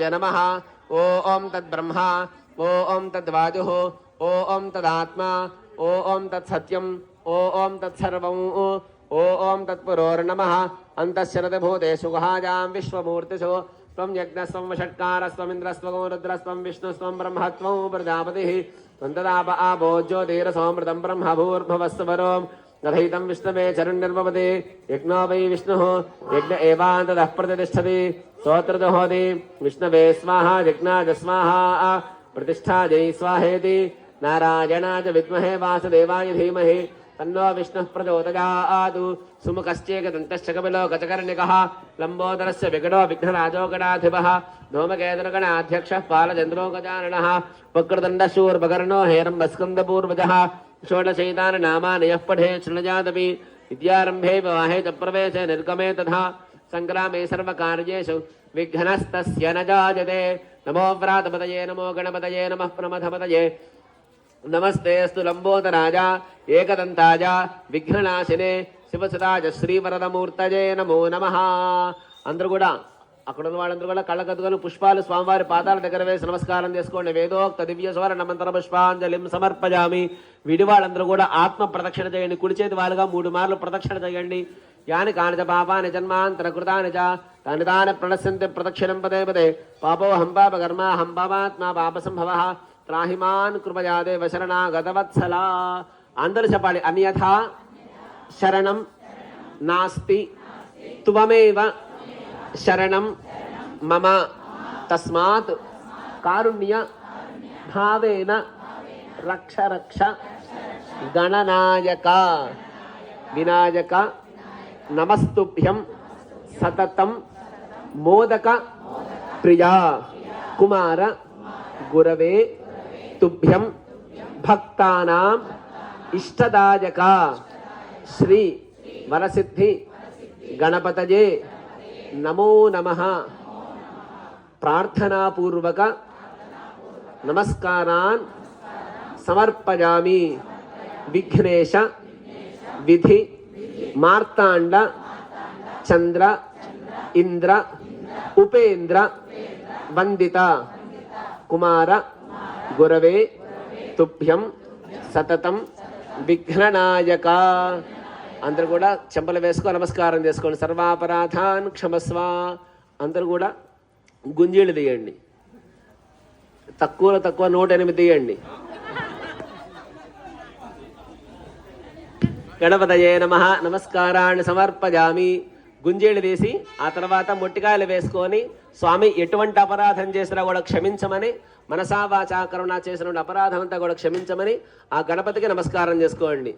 नम। ओं तद्ब्रह्म। ओं तद्वाजु ओ ओं तदात्मा। ओ ओं तत्सत्यम। ओ ओं तत्सर्व ओं तत्पुरोर्नम। अंतरद भूते सुगहाजा विश्वमूर्तिषु। तम यज्ञस्व षट्कार वषट्कारस्वमिन्द्रस्वगो रुद्रस्व विष्णुस्वं ब्रह्मत्वं प्रजापतिः। त्वं तदाप सौमृतम ब्रह्म भूर्भवस्वरो నథైతం విష్ణవే చరుణ్యర్మపదే యజ్ఞో వై విష్ణు. యజ్ఞ ఏవాంతదః ప్రతిష్టతి. స్తోత్రదుహోది. విష్ణవే స్వాహ యజ్ఞాజ స్వాహ. ప్రతిష్టాజై స్వాహేతి. నారాయణాజ విద్మహే వాసుదేవాయ ధీమహి. తన్నో విష్ణుః ప్రచోదయాదు సుముఖశ్చేకదంతశ్చ కపిలో గజకర్ణికः లంబోదరస్య వికటో విఘ్నరాజోగణాధిపः. ధూమకేతుర్గణాధ్యక్షः పాలచంద్రో గజాననः వక్రదండశూర్భకర్ణో హేరంబస్కందపూర్వజः हेरम्बस्कन्दपूर्वजः षोडशैतानि यः पठे शृणजादपि विद्यारम्भे विवाहे च प्रवेशे निर्गमे तथा सङ्ग्रामे सर्वकार्येषु विघ्नस्तस्य न जायते नमो व्रातपतये नमो गणपतये नमः प्रमथपतये నమస్తే అస్తు లంబోదరాజ ఏకదంతాజ విఘ్ననాశినే శివసురాజ శ్రీవరదమూర్తజే నమో నమ అందరూ కూడా అక్కడ ఉన్న వాళ్ళందరూ కూడా కళ్ళ కదుకొని పుష్పాలు స్వామివారి పాదాల దగ్గర వేసి నమస్కారం చేసుకోండి. వేదోక్త దివ్య స్వర నమంతర పుష్పాంజలిం సమర్పజామి. విడి వాళ్ళందరూ కూడా ఆత్మ ప్రదక్షిణ చేయండి. కుడిచేతి వాళ్ళుగా మూడు మార్లు ప్రదక్షిణ చేయండి. యాని కానిజ పాపాని జన్మాంతర కృతాని చ. తాని తాన ప్రణశ్యంతి ప్రదక్షిణం పదే పదే. పాపో హంపాప కర్మ హం పాప సంభవ. త్రాహిమాన్ కృపయా దేవ శరణాగతవత్సలా అందరూ చెప్పాలి అన్యథా శరణం నాస్తి త్వమేవ శరణం మమ తస్మాత్ కారుణ్య భావేన రక్ష రక్ష గణనాయక వినాయక నమస్తుభ్యం సతతం మోదక ప్రియా కుమార గురవే తుభ్యం భక్తానాం ఇష్టదాయక శ్రీ వరసిద్ధి గణపతజే नमो नम। प्रार्थना पूर्वक समर्पयाम। विघ्नेश, विधि मतांड चंद्र इंद्र उपेन्द्र वंदता कुमार, गुरव, तोभ्यं, सतत, विघ्ननायका। అందరూ కూడా చెంపలు వేసుకో నమస్కారం చేసుకోండి. సర్వాపరాధాన్ క్షమస్వ. అందరూ కూడా గుంజీళ్ళు తీయండి. తక్కువలో తక్కువ నూట ఎనిమిది తీయండి. గణపతయే నమ. నమస్కారాన్ని సమర్పజామి. గుంజీళ్ళు తీసి ఆ తర్వాత మొట్టికాయలు వేసుకొని స్వామి ఎటువంటి అపరాధం చేసినా కూడా క్షమించమని మనసావాచాకరణ చేసినటువంటి చేసిన అపరాధం అంతా కూడా క్షమించమని ఆ గణపతికి నమస్కారం చేసుకోండి.